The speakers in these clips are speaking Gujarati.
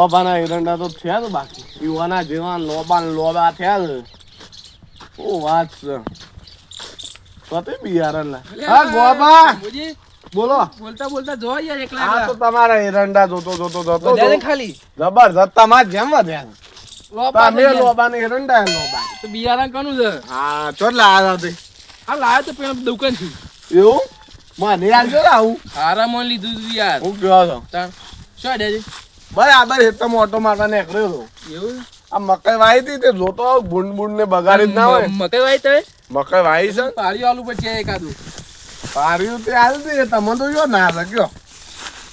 લોબાના એરંડા તો થયા બાકી. યુવાના જેવા લોબા લોબા થયા છે. ઓ વાત છે? પતે બિયારણ હા ગોબા બોલો. બોલતા બોલતા જો યાર એકલા આ તો. તમારા એરંડા જોતો જોતો જોતો. ખાલી. જબરજસ્ત તમાર જેમ વધ્યા લોપા તમે લોબા ને એરંડા લોબા. તો બિયારણ કનું છે? હા ચોટલા આવ્યા તે. આ લાયા તો પેલા દુકાનથી એવું? મને આવજો જો આવું? હારામાં લીધું તું યાર. હું ગયો તો તાણ. શું ડેડી બરાબર હેતમ ઓટો મારવા નીકળ્યો હતો એવું? આ મકાઈ વાવી હતી તે જોતો બુંડ બુંડ ને બગાડી ના હોય. મકાઈ વાઈ તમે? મકાઈ વાઈ છે? પાડી આલુ પછી એકાદું? પાર્યું તે આલુ તે તમે તો જો ના શક્યો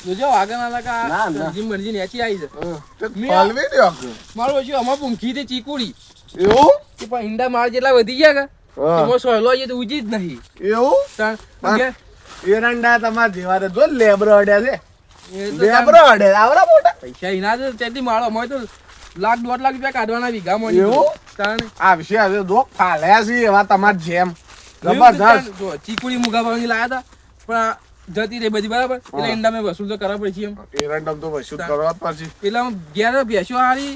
જોજો આગળ ના લાગા ના. મરજી મરજી નેચી આવી છે. તે મેં આ- ફલવી દ્યો કે. મારું પછી અમાર પૂંખી તે ચીકુડી. એવું? કે પણ ઈંડા માર જેટલા વધી ગયા કે. એમાં સોયલો એ તો ઉજી જ નહીં. એવું? એરંડા તમારા જેવા. જો લેબરો અડ્યા છે. પૈસા એના જ માળો અમારે તો લાખ દોઢ લાખ રૂપિયા કાઢવાના વીઘામાં એવું? આવશે હવે જો ફાલ્યા છે એવા તમારા જેમ. એવું તો જબરજસ્ત. તાણ. જો ચીકુડી મુગા ભાવની લાયા હતા પણ જતી રહી બધી બરાબર? એટલે હા. મેં વસૂલ તો કરવા પડશે એમ. એરંડા તો વસૂલ કરવા પડશે. પેલા ઘેર ભેંસો હારી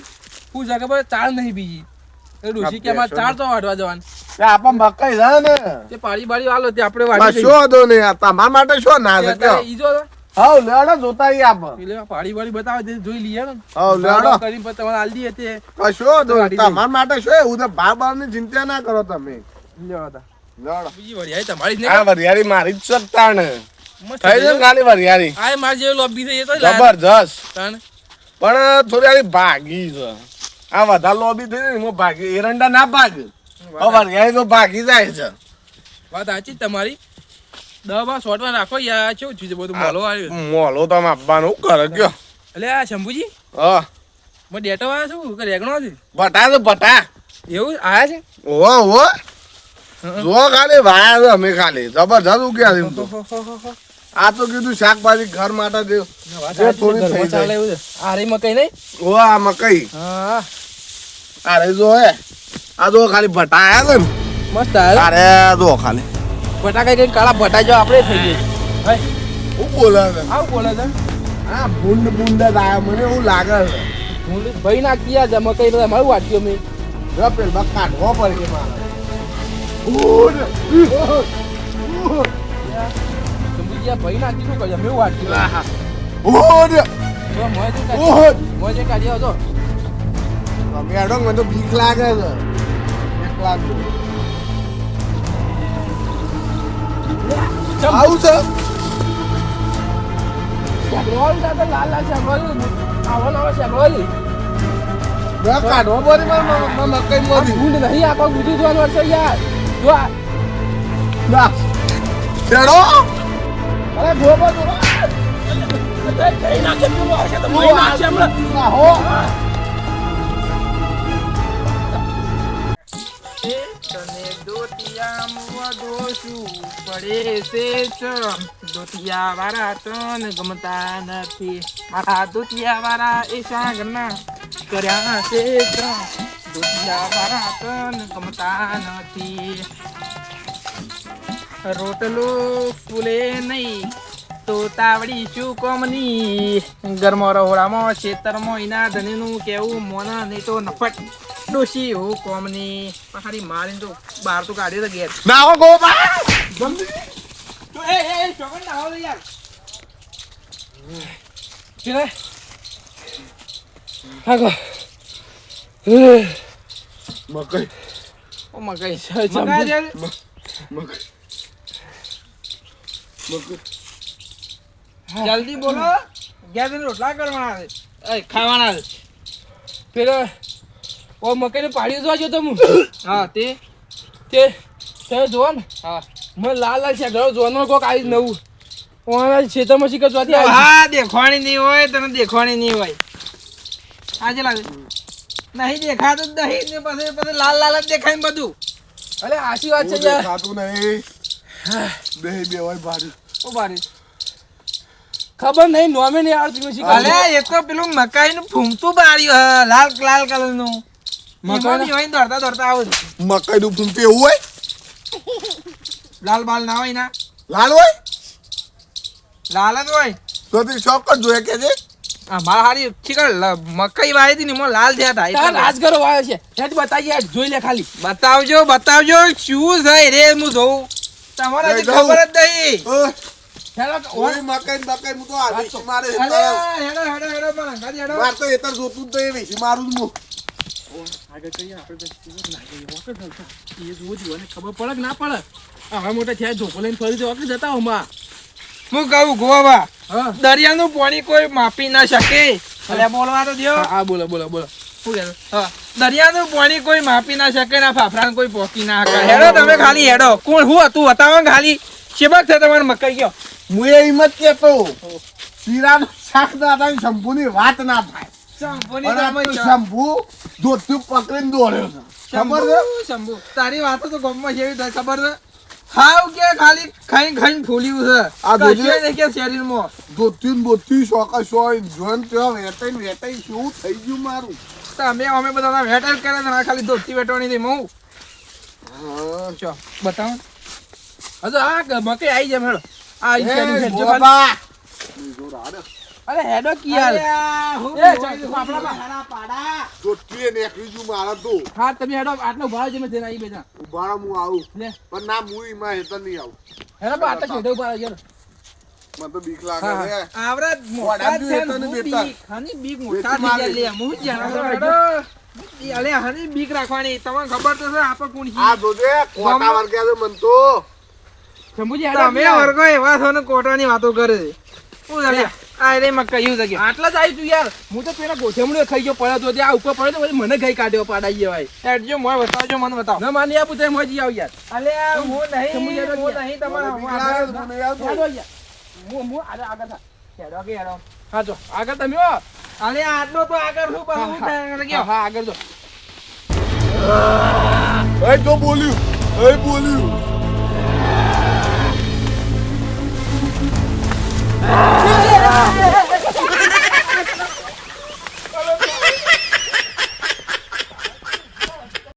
છે ખબર ચાળ નહીં બીજી. ઋષિ કે ચાર તો વાટવા જવાનું. આપણ મકાઈ છે ને. તે પાડી બાડી હાલો તે આપણે વાટી શું ને તમારા માટે શું ના દઈએ. જો હવ લેડો જોતા આવીએ આપ એટલે પાડી બાડી બતાવે તે જોઈ લઈએ ને. હવ લેડો કરી પર તમારે આલી દઈએ તે. કશો તો તમાર માટે શું એવું તો બાર બારની ચિંતા ના કરો તમે. લેડો લેડો બીજી વળી તમારી જ આ વરિયારી મારી જ ને થઈ ને ખાલી વરિયાળી? આ માર જેવી લોબી થઈ તો જબરજસ્ત. તાણ. પણ થોડી આલી ભાગી છે. આ વધારે લોબી થઈ ને હું ભાગી. એરંડા ના ભાગ. હવે વરિયાળી તો ભાગી જાય છે. વાત સાચી તમારી. દવા શોર્ટમાં રાખો યાર કેવું થયું છે બધું? મોલો આવ્યું. મોલો તમે આપવાનું કરે કયો એટલે આ શંભુજી હા. મેં ડેટો આવ્યા છું કે રેગણો છે ભટા છે ભટા. એવું આયા છે? ઓહો ઓહો જો ખાલી વાયા છે અમે ખાલી. જબરજસ્ત ઉગ્યા છે તો. આ તો કીધું શાકભાજી ઘર માટે દે જે થોડી થઈ જાય. એવું છે. આ રહી મકાઈ નહીં? ઓ આ મકઈ. હા. જો હે. આ જો ખાલી ભટા આયા છે મસ્ત આવ્યો અરે જો ખાલી. બટાકા કઈ કાળા બટા જાવ આપણે થઈ ગઈ હે. હું બોલે છે? આવું બોલે છે? હા ભૂંડ બુંડ જ આયા. મને એવું લાગે છે. ભૂંડ ભાઈ ના કિયા છે. મકાઈ તો મારું વાંચ્યો મેં. રપેલ પેલ બા કાઢવો પડશે મારે. ભૂંડ. ભાઈ ના કીધું કર્યું મેં કાઢી બુંડ મોય કાઢ્યો હતો મેડમ મને તો બીક લાગે છે. બીક લાગે. આવું છે? શેકડોળી સાથે લાલ લાલ શેકડોળી આવો નવો મારે મ- મ- મકઈ આ ભૂંડ નહીં આખો ગુજુ જોવાનું છે યાર. જો આ. ના અરે ગોબો તો કઈ નાખે પેલો આવશે તો મહી નાખશે હમણાં આહો તને દોતિયામાં ગમતા નથી. રોટલો ફૂલે નહીં તો તાવડી શું કોમની ગરમો રહોડામાં ખેતરમાં એના ધનીનું કેવું, મોના નહીં તો નફટ. ડોશી હું કોમની. પહાડી મારીને તો બહાર તો કાઢી તો ઘેર. ના હો ગોપા તો એ એ ચોકન ના આવો યાર. ચલે હાગો. મકઈ ઓ મકઈ મકઈ મકઈ જલ્દી બોલો. ગેસ રોટલા કરવાના છે. એ ખાવાના છે. પેલો ઓ મકાઈને પાડી જોજો તમે હા. તે? તે તે જોવો ને. હા. મને લાલ લાલ છે ઘરો જોવાનો કોક આવી નવું. ઓના ખેતરમાં શીખ જોતી આવી હા દેખવાની નહીં હોય તને દેખવાની નહીં હોય. આજે લાગે નહીં દેખાતું જ નહીં ને પછી પછી લાલ લાલ જ દેખાય ને બધું. અરે આશી વાત છે યાર. ખાતું નહીં. બે બે હોય ભારી. ઓ બારી ખબર નહીં નોમે નહીં આવડતી મેં શીખર અલે એ તો પેલું મકાઈ નું ફૂમતું બાર્યું હા લાલ લાલ કલરનું મકાઈના- મકાઈ દોડતા દોડતા આવું મકઈ નું ફૂંપી એવું હોય? લાલ બાલ ના હોય ના. લાલ હોય? લાલ જ હોય. તો તે શોખ જ જોઈએ કે છે? મારા હારી શીખર મકાઈ વાવી હતી ને એમાં લાલ થયા હતા. તારા રાજગરો વાયો છે. હેડ બતાવી હેડ જોઈ લે ખાલી. બતાવજો બતાવજો શું છે રે હું જોઉં. તમારે જાઉં. ખબર જ નહીં. હેડો ઓય મકાઈ ને બકાઈ હું તો આ મારે હેડો હેડો. હેડો મારા હેડો. મારે તો જોતું જ નહીં, મારું જ હું. આગળ કહીએ આપણે તો ના જઈએ વખત ચાલતા એ જોવું જોઈએ ખબર પડે કે ના પડે? આવા મોટા થયા ધોકો લઈને ફરી તો વખત જતા હોમાં? હું કહું ગોવા. દરિયાનું પાણી કોઈ માપી ના શકે. અલ્યા બોલવા તો દ્યો. હા બોલો બોલો બોલો. શું કહેતો? હા. દરિયાનું પાણી કોઈ માપી ના શકે ના ફાફડાને કોઈ પોકી ના શકે. હેડો તમે ખાલી હેડો. કોણ હું હતું? બતાવો ખાલી શેબક છે તમારે મકાઈ ગયો. હું એ હિંમત કહેતો. શીરાનું શાક સંપૂર્ણ શંભુની વાત ના થાય. આ તો શંભુ ધોતું પકડીને દોડ્યો છે ખબર છે શંભુ. તારી વાતો તો ગમમાં છે થાય ખબર છે હાવ કે ખાલી ખાઈ ખાઈને ફૂલ્યું છે આ જોજે. કશું કે શરીરમાં ધોતી ને શોકા શોય જોઈને ત્યાં વેટાઈ વેટાઈ શું થઈ ગયું મારું તમે અમે બધા વેટર કરે ને ખાલી ધોતી વેટવાની હતી હું. ચો બતાવો હજુ હા કે આવી જાય મેળો આ ખાલી. ગોબા. બીજો રાડે. અરે હેડો કી યાર એ. હારા પાડા. ધોતીએ નીકળી ગયું મારા તો હા તમે હેડો આટલો ભાવ જમે જઈને આવી બેઠા ઉભાડા હું આવું લે પણ ના હું માં હેતર નહીં આવું હેડો બા આટલા હેડો ઊભા યાર મને તો બીક લાગે હા, છે આવડા મોટા છે ને, હું ખાની બીક. હાની બીક મોટા થઈ લે. હું જાણો હેડો. અલે, હાની બીક રાખવાની તમને ખબર તો છે આપણે કોણ. આ જોજે કોટા વર્ગ્યા છે મન તો સમજી હેડો તમે વર્ગો એવા છો ને કોટાની વાતો કરે છે શું ચાલે? આ રે માં કહ્યું છે આટલા જ આવી તું યાર. હું તો પેલા ગોઠમડો ખાઈ ગયો પડ્યો તો ત્યાં ઉપર પડ્યો તો પછી મને ગઈ કાઢ્યો પાડાઈ ભાઈ હેડજો મોય બતાવજો મને બતાવ. ના માની આપું તો મજી આવ યાર. અલે હું નહીં હું નહીં તમારા મને હું હું આગળ આગળ થા. હેડો કે હેડો. હા જો આગળ તમે હો. અલે આટલો તો આગળ શું પણ હા ગયો. હા આગળ જો. એ તો બોલ્યું. એ બોલ્યું.